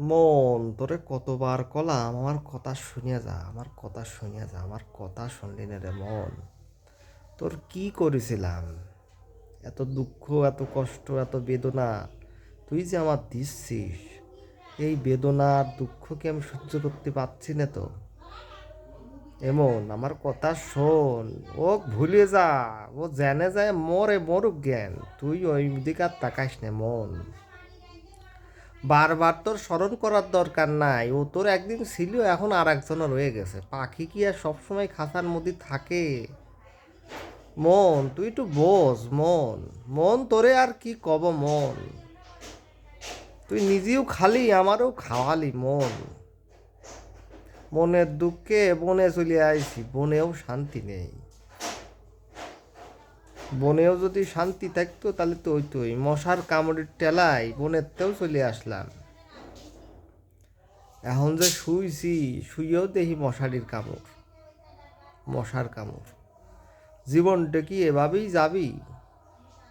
মন, তোরে কতবার কলাম, আমার কথা শুনিয়া যা, আমার কথা শুনিয়া যা, আমার কথা শুনলি না রে মন। তোর কি করেছিলাম? এত দুঃখ, এত কষ্ট, এত বেদনা, তুই যে আমার দিচ্ছিস, এই বেদনা আর দুঃখকে আমি সহ্য করতে পারছি না তো। এমন, আমার কথা শোন ও ভুলে যা, ও জেনে যায় মরে মরুক জ্ঞান, তুই ওই দিকে আর তাকাইস না মন। বারবার তোর স্মরণ করার দরকার নাই। ও তোর একদিন ছিল এখন আর একজনও রয়ে গেছে। পাখি কি আর সবসময় খাঁচার মধ্যে থাকে? মন, তুই একটু বোঝ, মন। মন তোরে আর কি কব মন? তুই নিজেও খালি, আমারও খাওয়ালি মন। মনের দুঃখে বনে চলে আইছি, বনেও শান্তি নেই। বনেও যদি শান্তি থাকতো, তাহলে তো ওই মশার কামড়ের ট্যালায় বনের তেও চলে আসলাম। এখন যে শুইছি শুয়েও দেখি মশারির কামড়, মশার কামড়। জীবনটা কি এভাবেই যাবি?